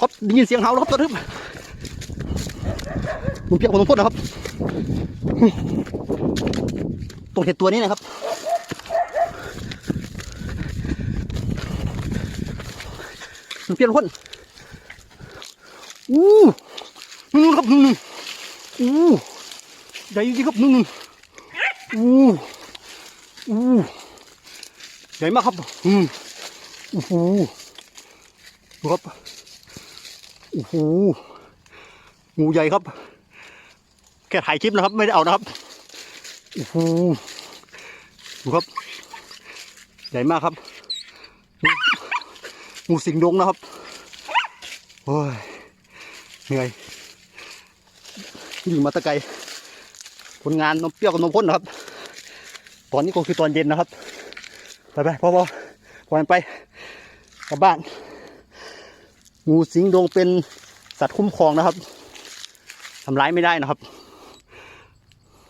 ครับได้ยินเสียงเห่าแล้วครับตัวทึบลุงเพียงผมต้องพูดนะครับตรงเห็ดตัวนี้นะครับมันเปลี่ยนคนอู้นู่นครับนู่นอู้ใหญ่จริงครับนู่นอู้อู้ใหญ่มากครับอืมโอ้โหดูครับ อ้โหงูใหญ่ครับ แค่ถ่ายคลิปนะครับ ไม่ได้เอานะครับโอ้โหดูครับ ใหญ่มากครับงูสิงดงนะครับโอ้ยเหนื่อยวิ่มาตะไกลผลงานนมเปรี้ยวกับนมพ่นนะครับ ตอนนี้ก็คือตอนเย็นนะครับ ไปไปพอพอปล่อไปกลับบ้าน งูสิงดงเป็นสัตว์คุ้มครองนะครับทำร้ายไม่ได้นะครับ